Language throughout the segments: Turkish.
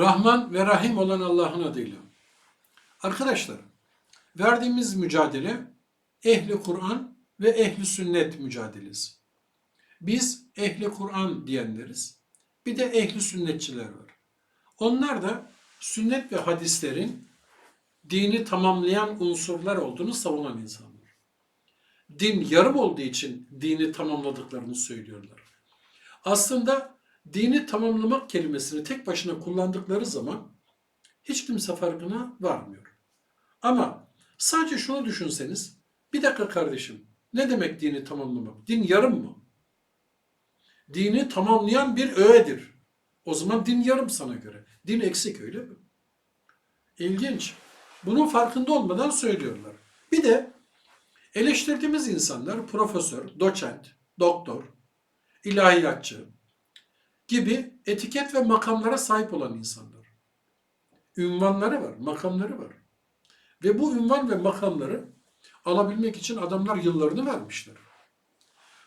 Rahman ve Rahim olan Allah'ın adıyla. Arkadaşlar, verdiğimiz mücadele ehli Kur'an ve ehli sünnet mücadelesi. Biz ehli Kur'an diyenleriz. Bir de ehli sünnetçiler var. Onlar da sünnet ve hadislerin dini tamamlayan unsurlar olduğunu savunan insanlar. Din yarım olduğu için dini tamamladıklarını söylüyorlar. Aslında dini tamamlamak kelimesini tek başına kullandıkları zaman hiç kimse farkına varmıyor. Ama sadece şunu düşünseniz, bir dakika kardeşim, ne demek dini tamamlamak? Din yarım mı? Dini tamamlayan bir öğedir. O zaman din yarım sana göre. Din eksik öyle mi? İlginç. Bunun farkında olmadan söylüyorlar. Bir de eleştirdiğimiz insanlar profesör, doçent, doktor, ilahiyatçı gibi etiket ve makamlara sahip olan insanlar. Ünvanları var, makamları var. Ve bu ünvan ve makamları alabilmek için adamlar yıllarını vermişler.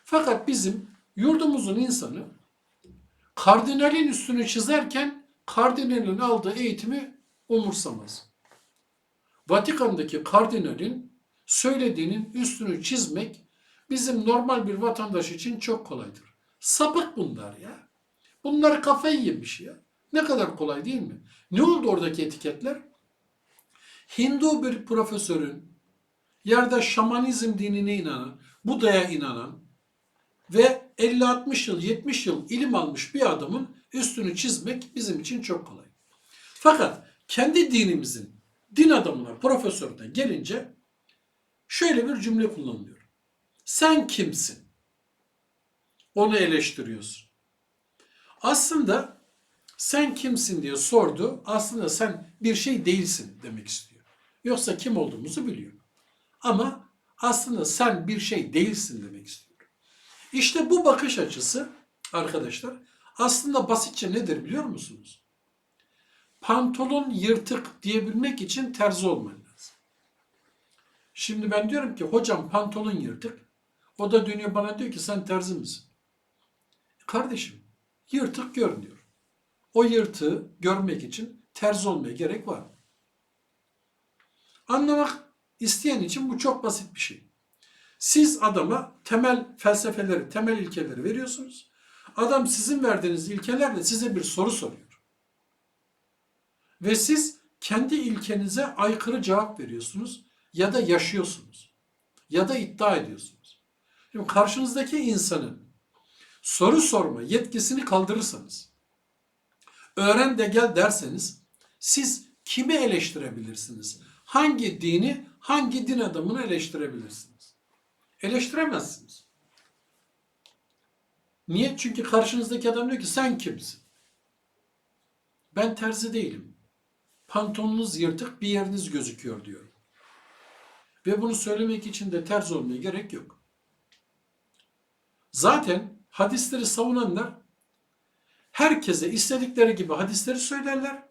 Fakat bizim yurdumuzun insanı kardinalin üstünü çizerken kardinalin aldığı eğitimi umursamaz. Vatikan'daki kardinalin söylediğinin üstünü çizmek bizim normal bir vatandaş için çok kolaydır. Sapık bunlar ya. Bunlar kafayı yemiş ya. Ne kadar kolay değil mi? Ne oldu oradaki etiketler? Hindu bir profesörün yerde şamanizm dinine inanan, Buda'ya inanan ve 50-60 yıl, 70 yıl ilim almış bir adamın üstünü çizmek bizim için çok kolay. Fakat kendi dinimizin din adamına, profesörüne gelince şöyle bir cümle kullanılıyor. Sen kimsin? Onu eleştiriyorsun. Aslında sen kimsin diye sordu. Aslında sen bir şey değilsin demek istiyor. Yoksa kim olduğumuzu biliyor. Ama aslında sen bir şey değilsin demek istiyor. İşte bu bakış açısı arkadaşlar aslında basitçe nedir biliyor musunuz? Pantolon yırtık diyebilmek için terzi olman lazım. Şimdi ben diyorum ki hocam pantolon yırtık. O da dönüyor bana diyor ki sen terzi misin? Kardeşim yırtık görünüyor. O yırtığı görmek için terzi olmaya gerek var. Anlamak isteyen için bu çok basit bir şey. Siz adama temel felsefeleri, temel ilkeleri veriyorsunuz. Adam sizin verdiğiniz ilkelerle size bir soru soruyor. Ve siz kendi ilkenize aykırı cevap veriyorsunuz ya da yaşıyorsunuz. Ya da iddia ediyorsunuz. Şimdi karşınızdaki insanın soru sorma yetkisini kaldırırsanız, öğren de gel derseniz siz kimi eleştirebilirsiniz? Hangi dini, hangi din adamını eleştirebilirsiniz? Eleştiremezsiniz. Niye? Çünkü karşınızdaki adam diyor ki sen kimsin? Ben terzi değilim. Pantolonunuz yırtık bir yeriniz gözüküyor diyor. Ve bunu söylemek için de terz olmaya gerek yok. Zaten hadisleri savunanlar herkese istedikleri gibi hadisleri söylerler.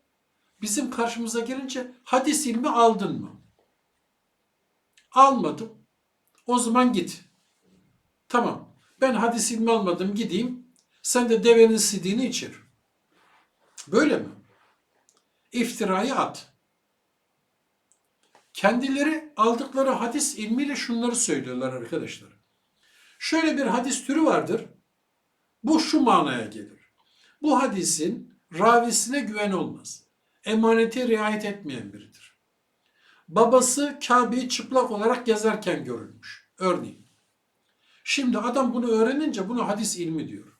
Bizim karşımıza gelince hadis ilmi aldın mı? Almadım. O zaman git. Tamam. Ben hadis ilmi almadım gideyim. Sen de devenin sidiğini içir. Böyle mi? İftirayı at. Kendileri aldıkları hadis ilmiyle şunları söylüyorlar arkadaşlar. Şöyle bir hadis türü vardır. Bu şu manaya gelir. Bu hadisin ravisine güven olmaz. Emanete riayet etmeyen biridir. Babası Kabe'yi çıplak olarak gezerken görülmüş. Örneğin. Şimdi adam bunu öğrenince bunu hadis ilmi diyor.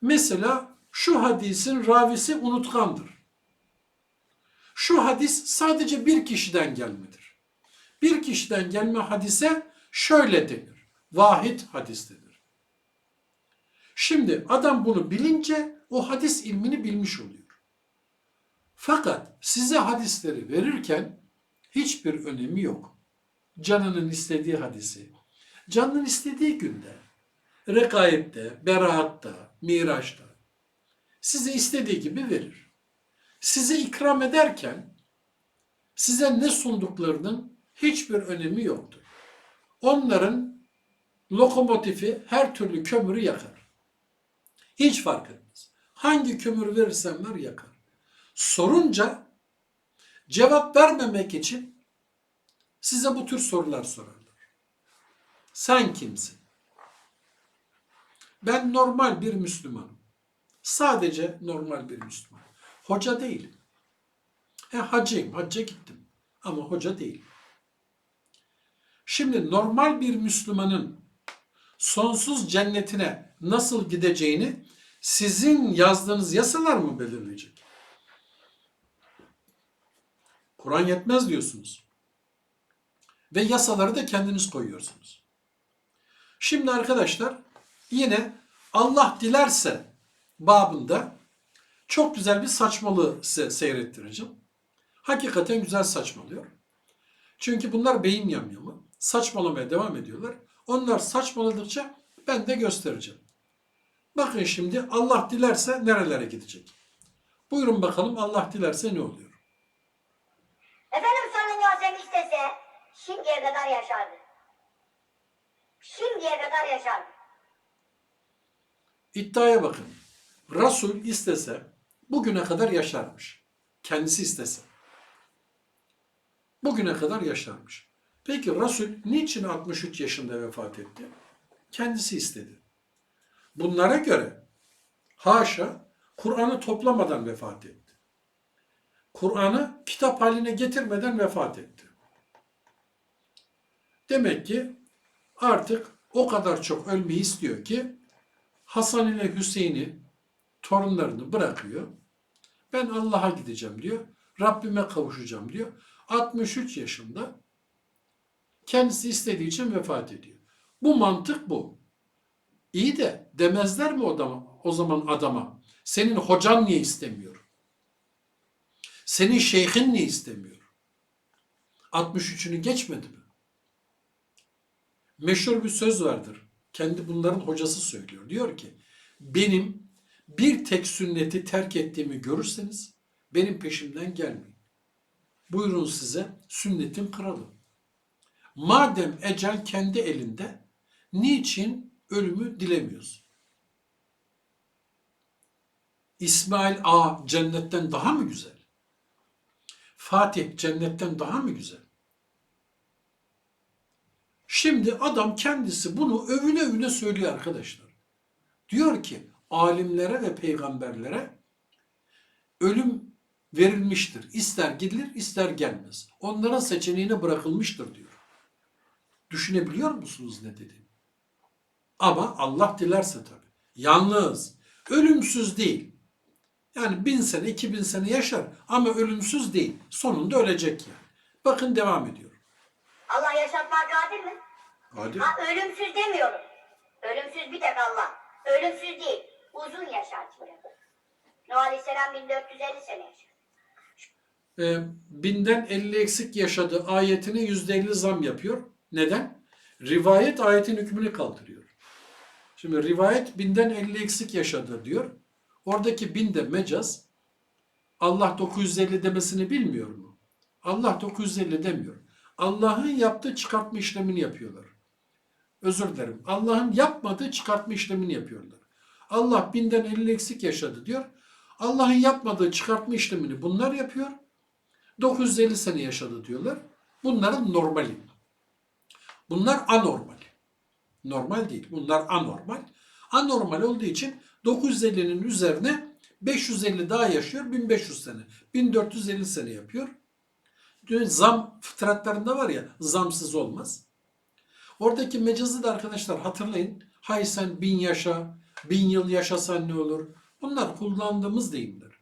Mesela şu hadisin ravisi unutkandır. Şu hadis sadece bir kişiden gelmedir. Bir kişiden gelme hadise şöyle denir. Vahid hadis denir. Şimdi adam bunu bilince o hadis ilmini bilmiş oluyor. Fakat size hadisleri verirken hiçbir önemi yok. Canının istediği hadisi, canının istediği günde, rekaipte, beraatta, miraçta size istediği gibi verir. Size ikram ederken size ne sunduklarının hiçbir önemi yoktur. Onların lokomotifi her türlü kömürü yakar. Hiç fark etmez. Hangi kömür verirsen ver yakar. sorunca cevap vermemek için size bu tür sorular sorarlar. Sen kimsin? Ben normal bir Müslümanım. Sadece normal bir Müslüman. Hoca değilim. E, hacıyım, hacca gittim. Ama hoca değilim. Şimdi normal bir Müslümanın sonsuz cennetine nasıl gideceğini sizin yazdığınız yasalar mı belirleyecek? Kur'an yetmez diyorsunuz. Ve yasaları da kendiniz koyuyorsunuz. Şimdi arkadaşlar yine Allah dilerse babında çok güzel bir saçmalığı size seyrettireceğim. Hakikaten güzel saçmalıyor. Çünkü bunlar beyin yamyamı. Saçmalamaya devam ediyorlar. Onlar saçmaladıkça ben de göstereceğim. Bakın şimdi Allah dilerse nerelere gidecek? Buyurun bakalım Allah dilerse ne oluyor? Efendim ve sellem istese şimdiye kadar yaşardı. Şimdiye kadar yaşardı. İddiaya bakın. Resul istese bugüne kadar yaşarmış. Kendisi istese. Bugüne kadar yaşarmış. Peki Resul niçin 63 yaşında vefat etti? Kendisi istedi. Bunlara göre haşa Kur'an'ı toplamadan vefat etti. Kur'an'ı kitap haline getirmeden vefat etti. Demek ki artık o kadar çok ölmeyi istiyor ki Hasan ile Hüseyin'i torunlarını bırakıyor. Ben Allah'a gideceğim diyor. Rabbime kavuşacağım diyor. 63 yaşında kendisi istediği için vefat ediyor. Bu mantık bu. İyi de demezler mi o, adama, o zaman adama? Senin hocan niye istemiyor? Senin şeyhin niye istemiyor? 63'ünü geçmedi mi? Meşhur bir söz vardır. Kendi bunların hocası söylüyor. Diyor ki benim bir tek sünneti terk ettiğimi görürseniz benim peşimden gelmeyin. Buyurun size sünnetin kralı. Madem ecel kendi elinde niçin ölümü dilemiyorsun? İsmail A cennetten daha mı güzel? Fatih cennetten daha mı güzel? Şimdi adam kendisi bunu övüne övüne söylüyor arkadaşlar. Diyor ki alimlere ve peygamberlere ölüm verilmiştir. İster gidilir ister gelmez. Onlara seçeneğine bırakılmıştır diyor. Düşünebiliyor musunuz ne dediğimi? Ama Allah dilerse tabii. Yalnız ölümsüz değil. Yani bin sene, iki bin sene yaşar ama ölümsüz değil. Sonunda ölecek yani. Bakın devam ediyor. Allah yaşatmaya kadir mi? Hadi. Ha ölümsüz demiyorum. Ölümsüz bir tek Allah. Ölümsüz değil. Uzun yaşar diyor. Nuh Aleyhisselam 1450 sene yaşar. e, binden 50 eksik yaşadı ayetine yüzde 50 zam yapıyor. Neden? Rivayet ayetin hükmünü kaldırıyor. Şimdi rivayet binden 50 eksik yaşadı diyor. Oradaki bin de mecaz. Allah 950 demesini bilmiyor mu? Allah 950 demiyor. Allah'ın yaptığı çıkartma işlemini yapıyorlar. Özür dilerim. Allah'ın yapmadığı çıkartma işlemini yapıyorlar. Allah binden 50 eksik yaşadı diyor. Allah'ın yapmadığı çıkartma işlemini bunlar yapıyor. 950 sene yaşadı diyorlar. Bunların normali. Bunlar anormal. Normal değil. Bunlar anormal. Anormal olduğu için 950'nin üzerine 550 daha yaşıyor. 1500 sene. 1450 sene yapıyor. Zam fıtratlarında var ya zamsız olmaz. Oradaki mecazı da arkadaşlar hatırlayın. Hay sen bin yaşa, bin yıl yaşasan ne olur? Bunlar kullandığımız deyimler.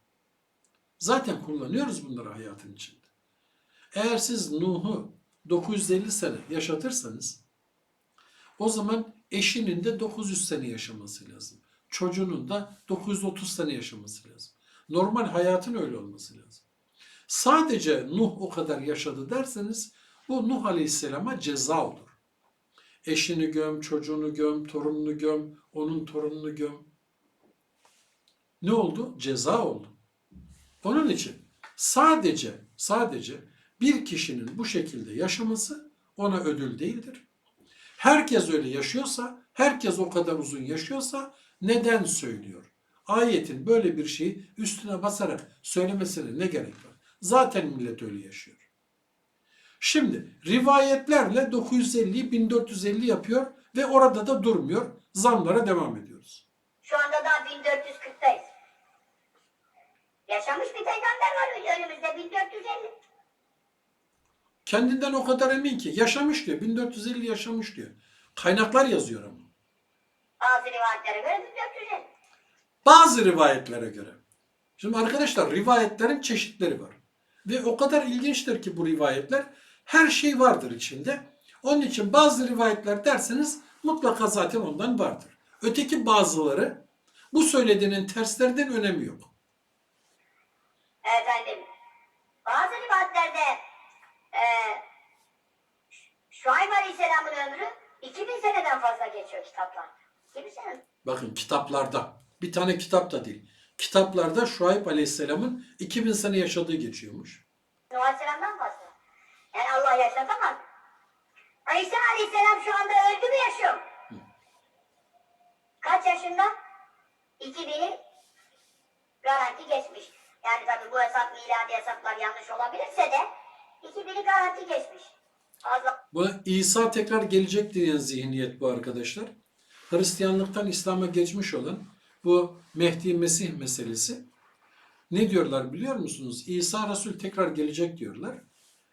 Zaten kullanıyoruz bunları hayatın içinde. Eğer siz Nuh'u 950 sene yaşatırsanız o zaman eşinin de 900 sene yaşaması lazım. Çocuğunun da 930 sene yaşaması lazım. Normal hayatın öyle olması lazım. Sadece Nuh o kadar yaşadı derseniz bu Nuh Aleyhisselam'a ceza olur. Eşini göm, çocuğunu göm, torununu göm, onun torununu göm. Ne oldu? Ceza oldu. Onun için sadece sadece bir kişinin bu şekilde yaşaması ona ödül değildir. Herkes öyle yaşıyorsa, herkes o kadar uzun yaşıyorsa neden söylüyor? Ayetin böyle bir şeyi üstüne basarak söylemesine ne gerek var? Zaten millet öyle yaşıyor. Şimdi rivayetlerle 950'yi 1450 yapıyor ve orada da durmuyor. Zamlara devam ediyoruz. Şu anda daha 1440'tayız. Yaşamış bir peygamber var önümüzde 1450. Kendinden o kadar emin ki yaşamış diyor. 1450 yaşamış diyor. Kaynaklar yazıyor ama. Bazı rivayetlere göre 1450. Bazı rivayetlere göre. Şimdi arkadaşlar rivayetlerin çeşitleri var. Ve o kadar ilginçtir ki bu rivayetler her şey vardır içinde. Onun için bazı rivayetler derseniz mutlaka zaten ondan vardır. Öteki bazıları bu söylediğinin terslerinden önemi yok. Efendim, bazı rivayetlerde e, Şuayb Aleyhisselam'ın ömrü 2000 seneden fazla geçiyor kitaplarda. 2000 sene. Bakın kitaplarda bir tane kitap da değil. Kitaplarda Şuayb Aleyhisselam'ın 2000 sene yaşadığı geçiyormuş. Nuh Aleyhisselam'dan fazla. Yani Allah yaşatamaz. İsa Aleyhisselam şu anda öldü mü yaşıyor? Kaç yaşında? 2000'i garanti geçmiş. Yani tabii bu hesap miladi hesaplar yanlış olabilirse de 2000'i garanti geçmiş. Bu İsa tekrar gelecek diyen zihniyet bu arkadaşlar. Hristiyanlıktan İslam'a geçmiş olan bu Mehdi Mesih meselesi. Ne diyorlar biliyor musunuz? İsa Resul tekrar gelecek diyorlar.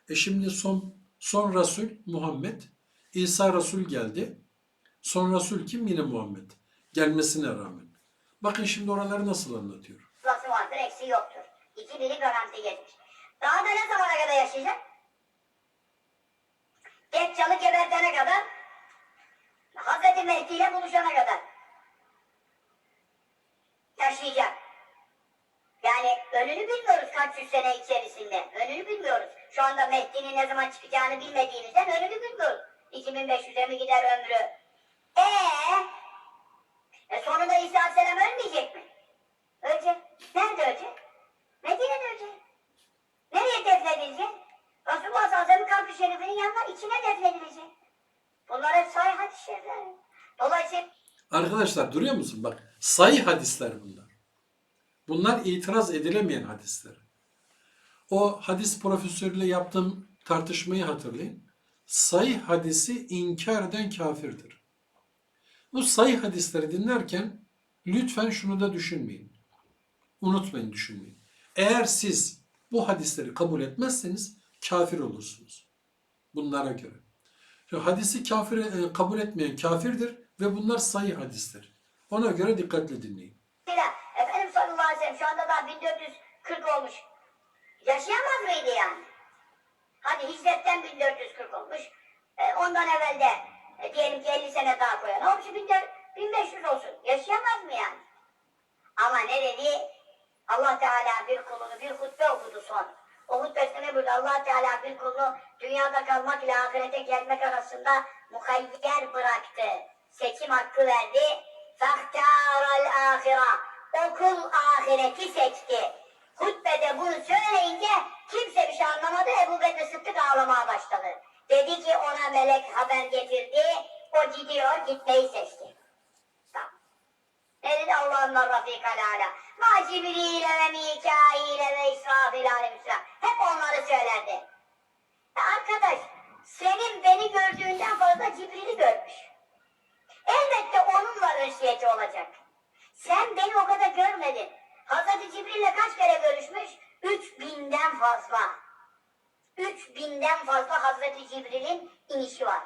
E şimdi son son Resul Muhammed. İsa Resul geldi. Son Resul kim? Yine Muhammed. Gelmesine rağmen. Bakın şimdi oraları nasıl anlatıyor. fazlası vardır, eksiği yoktur. 2000'i garanti geçmiş. Daha da ne zamana kadar yaşayacak? Deccal'ı gebertene kadar, Hazreti Mehdi ile buluşana kadar yaşayacak. Yani önünü bilmiyoruz kaç yüz sene içerisinde. Önünü bilmiyoruz. Şu anda Mehdi'nin ne zaman çıkacağını bilmediğimizden önünü bilmiyoruz. 2500'e mi gider ömrü? Eee? E sonunda İsa Aleyhisselam ölmeyecek mi? Ölecek. Nerede ölecek? Medine'de ölecek. Nereye defnedilecek? Resulullah sallallahu aleyhi ve sellem kabri şerifinin yanına içine defnedilecek. Bunlar hep sahih şerifler. Dolayısıyla Arkadaşlar duruyor musun? Bak sayı hadisler bunlar. Bunlar itiraz edilemeyen hadisler. O hadis profesörüyle yaptığım tartışmayı hatırlayın. Sayı hadisi inkar eden kafirdir. Bu sayı hadisleri dinlerken lütfen şunu da düşünmeyin. Unutmayın düşünmeyin. Eğer siz bu hadisleri kabul etmezseniz kafir olursunuz. Bunlara göre. Hadisi kafir, e, kabul etmeyen kafirdir ve bunlar sayı hadisler. Ona göre dikkatli dinleyin. Efendimiz sallallahu aleyhi ve sellem şu anda daha 1440 olmuş. Yaşayamaz mıydı yani? Hadi hicretten 1440 olmuş. E, ondan evvel de e, diyelim ki 50 sene daha koyan. Olmuş 1400 1500 olsun. Yaşayamaz mı yani? Ama ne dedi? Allah Teala bir kulunu bir hutbe okudu son. O hutbesinde ne buyurdu? Allah Teala bir kulunu dünyada kalmak ile ahirete gelmek arasında muhayyer bıraktı. Seçim hakkı verdi. Fahtaral ahira. O kul ahireti seçti. Hutbede bunu söyleyince kimse bir şey anlamadı. Ebu Bekir Sıddık ağlamaya başladı. Dedi ki ona melek haber getirdi. O gidiyor gitmeyi seçti. Tamam. Ne dedi Allah'ın Rafikal Ala? Ma Cibril'e ve Mikail'e ve İsrafil aleyhisselam. Hep onları söylerdi. Ya arkadaş senin beni gördüğünden fazla Cibril'i görmüş. Elbette onunla ünsiyeti olacak. Sen beni o kadar görmedin. Hazreti Cibril'le kaç kere görüşmüş? Üç binden fazla. Üç binden fazla Hazreti Cibril'in inişi var.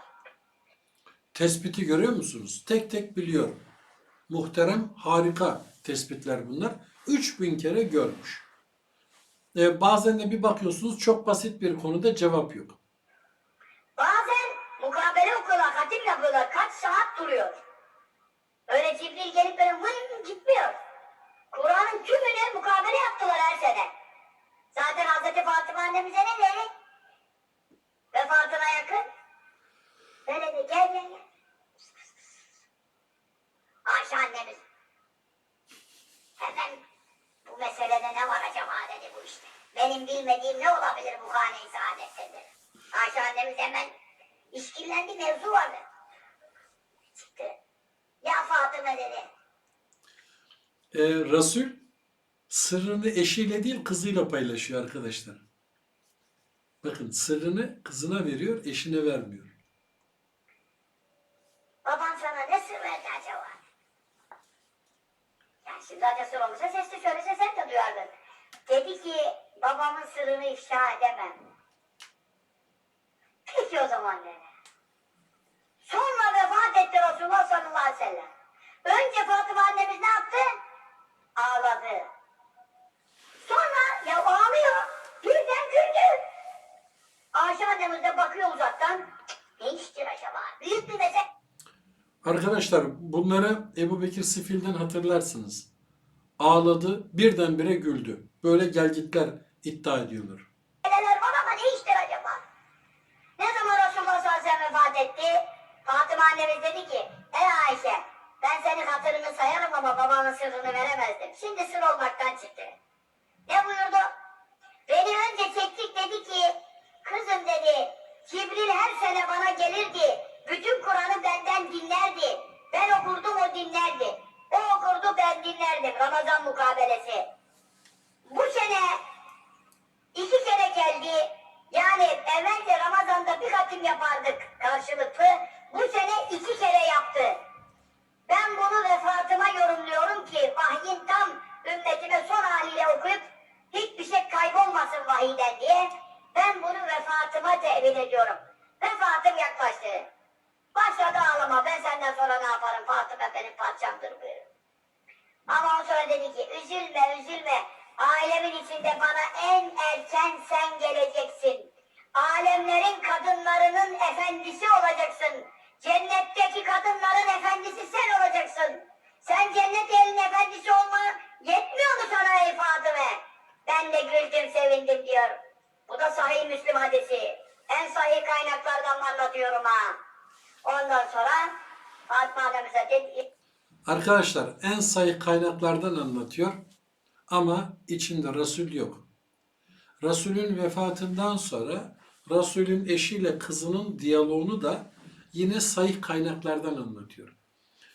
Tespiti görüyor musunuz? Tek tek biliyor. Muhterem, harika tespitler bunlar. 3000 kere görmüş. Ee, bazen de bir bakıyorsunuz çok basit bir konuda cevap yok. Bazen mukabele okuyorlar, hatim yapıyorlar. Kaç saat duruyor. Öyle Cibril gelip böyle vın gitmiyor. Kur'an'ın tümüne mukabele yaptılar her sene. Zaten Hazreti Fatıma annemize ne dedi? Vefatına yakın. Böyle de gel gel gel. Annemiz. Hemen bu meselede ne var acaba dedi bu işte. Benim bilmediğim ne olabilir bu hane-i saadette. Ayşe annemiz hemen işkillendi mevzu vardı. Çıktı. Ya Fatıma dedi. Ee, Resul sırrını eşiyle değil kızıyla paylaşıyor arkadaşlar. Bakın sırrını kızına veriyor, eşine vermiyor. Baban sana ne sır verdi acaba? Yani şimdi zaten sır olmasa sesli söylese sen de duyardın. Dedi ki babamın sırrını ifşa edemem. Peki o zaman dedi. Sonra vefat etti Resulullah sallallahu aleyhi ve sellem. Önce Fatıma annemiz ne yaptı? Ağladı. Sonra ya ağlıyor. Birden güldü. Ayşe annemiz de bakıyor uzaktan. Ne iştir acaba? Büyük bir mesele. Arkadaşlar bunları Ebu Bekir Sifil'den hatırlarsınız. Ağladı, birdenbire güldü. Böyle gelgitler iddia ediyorlar. Neler var ama ne iştir acaba? Ne zaman Resulullah sallallahu aleyhi ve sellem vefat etti? Fatıma annemiz dedi ki, ey Ayşe ben senin hatırını sayarım ama babanın sırrını veremezdim. Şimdi sır olmaktan çıktı. Ne buyurdu? Beni önce çektik dedi ki, kızım dedi, Cibril her sene bana gelirdi. Bütün Kur'an'ı benden dinlerdi. Ben okurdum o dinlerdi. O okurdu ben dinlerdim. Ramazan mukabelesi. Bu sene İki kere geldi. Yani evvelce Ramazan'da bir hatim yapardık karşılıklı. Bu sene iki kere yaptı. Ben bunu vefatıma yorumluyorum ki vahyin tam ümmetime son haliyle okuyup hiçbir şey kaybolmasın vahiyden diye ben bunu vefatıma tevil ediyorum. Vefatım yaklaştı. Başladı ağlama ben senden sonra ne yaparım Benim parçamdır buyuruyor. Ama ondan sonra dedi ki üzülme üzülme. Ailemin içinde bana en erken sen geleceksin. Alemlerin kadınlarının efendisi olacaksın. Cennetteki kadınların efendisi sen olacaksın. Sen cennet elin efendisi olma yetmiyor mu sana ey Fatıma? Ben de güldüm sevindim diyor. Bu da sahih Müslim hadisi. En sahih kaynaklardan anlatıyorum ha. Ondan sonra Fatıma annemize dedi Arkadaşlar en sayı kaynaklardan anlatıyor ama içinde Resul yok. Resulün vefatından sonra Resulün eşiyle kızının diyaloğunu da yine sayı kaynaklardan anlatıyor.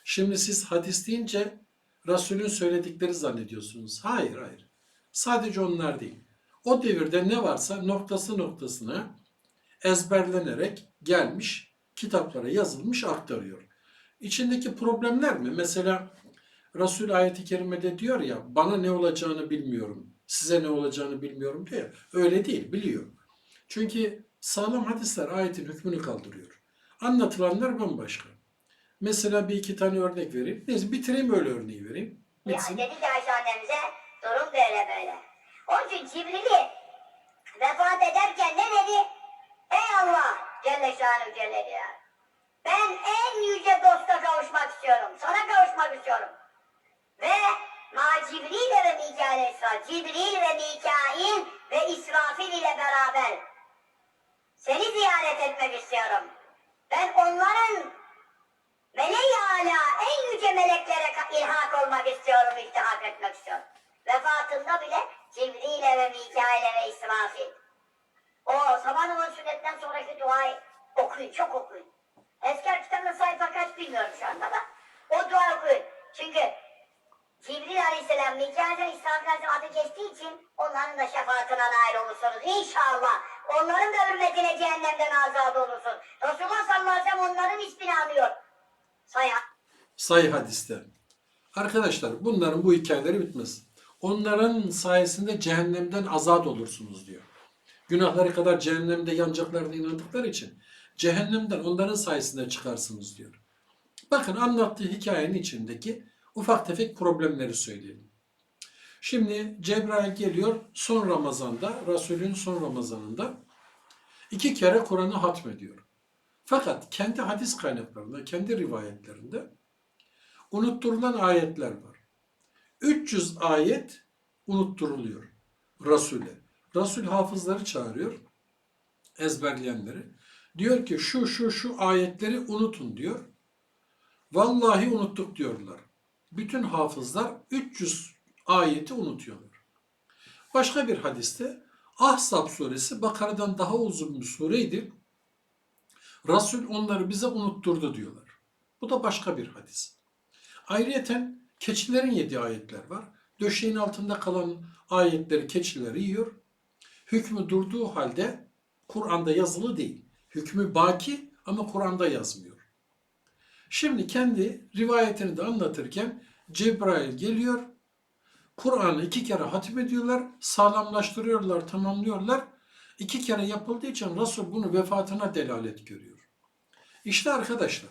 Şimdi siz hadis deyince Resulün söyledikleri zannediyorsunuz. Hayır hayır. Sadece onlar değil. O devirde ne varsa noktası noktasına ezberlenerek gelmiş, kitaplara yazılmış aktarıyor. İçindeki problemler mi? Mesela Resul ayeti kerimede diyor ya bana ne olacağını bilmiyorum, size ne olacağını bilmiyorum diyor ya. Öyle değil, biliyor. Çünkü sağlam hadisler ayetin hükmünü kaldırıyor. Anlatılanlar bambaşka. Mesela bir iki tane örnek vereyim. Neyse bitireyim öyle örneği vereyim. Ya Bitsin. dedi ki Ayşe annemize durum böyle böyle. Onun için Cibril'i vefat ederken ne dedi? Ey Allah Celle Şanı Celle Celaluhu. Ben en yüce dosta kavuşmak istiyorum. Sana kavuşmak istiyorum. Ve ma Cibril ve Mikail İsra. Cibril ve Mikail ve İsrafil ile beraber seni ziyaret etmek istiyorum. Ben onların Meleği hala en yüce meleklere ilhak olmak istiyorum, iltihak etmek istiyorum. Vefatında bile Cibril'e ve Mikail'e ve İsrafil. O sabah namazı sünnetinden sonraki duayı okuyun, çok okuyun. Esker kitabının sayfa kaç bilmiyorum şu anda da. O dua okuyun. Çünkü Cibril Aleyhisselam, Mikail Aleyhisselam adı geçtiği için onların da şefaatine nail olursunuz. İnşallah. Onların da hürmetine cehennemden azad olursun. Resulullah sallallahu aleyhi ve sellem onların ismini anıyor. Say Sayı hadiste. Arkadaşlar bunların bu hikayeleri bitmez. Onların sayesinde cehennemden azat olursunuz diyor. Günahları kadar cehennemde yanacaklarına inandıkları için cehennemden onların sayesinde çıkarsınız diyor. Bakın anlattığı hikayenin içindeki ufak tefek problemleri söyleyelim. Şimdi Cebrail geliyor son Ramazan'da, Resulün son Ramazan'ında iki kere Kur'an'ı hatmediyor. Fakat kendi hadis kaynaklarında, kendi rivayetlerinde unutturulan ayetler var. 300 ayet unutturuluyor Resul'e. Resul hafızları çağırıyor, ezberleyenleri. Diyor ki şu şu şu ayetleri unutun diyor. Vallahi unuttuk diyorlar. Bütün hafızlar 300 ayeti unutuyorlar. Başka bir hadiste Ahzab suresi Bakara'dan daha uzun bir sureydi. Resul onları bize unutturdu diyorlar. Bu da başka bir hadis. Ayrıyeten Keçilerin yediği ayetler var. Döşeğin altında kalan ayetleri keçiler yiyor. Hükmü durduğu halde Kur'an'da yazılı değil. Hükmü baki ama Kur'an'da yazmıyor. Şimdi kendi rivayetini de anlatırken Cebrail geliyor. Kur'an'ı iki kere hatim ediyorlar, sağlamlaştırıyorlar, tamamlıyorlar. İki kere yapıldığı için Resul bunu vefatına delalet görüyor. İşte arkadaşlar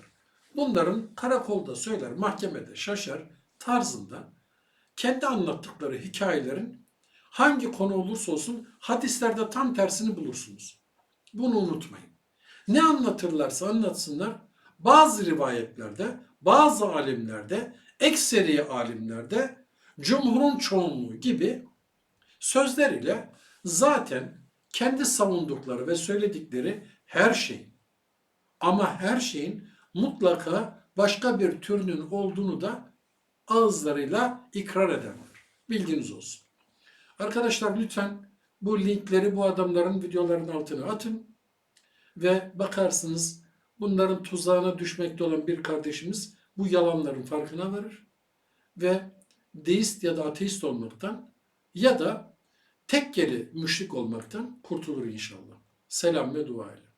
bunların karakolda söyler, mahkemede şaşar tarzında kendi anlattıkları hikayelerin hangi konu olursa olsun hadislerde tam tersini bulursunuz. Bunu unutmayın. Ne anlatırlarsa anlatsınlar bazı rivayetlerde, bazı alimlerde, ekseri alimlerde cumhurun çoğunluğu gibi sözler ile zaten kendi savundukları ve söyledikleri her şey ama her şeyin mutlaka başka bir türünün olduğunu da ağızlarıyla ikrar ederler. Bilginiz olsun. Arkadaşlar lütfen bu linkleri bu adamların videolarının altına atın ve bakarsınız bunların tuzağına düşmekte olan bir kardeşimiz bu yalanların farkına varır ve deist ya da ateist olmaktan ya da tekkeli müşrik olmaktan kurtulur inşallah. Selam ve dua ile.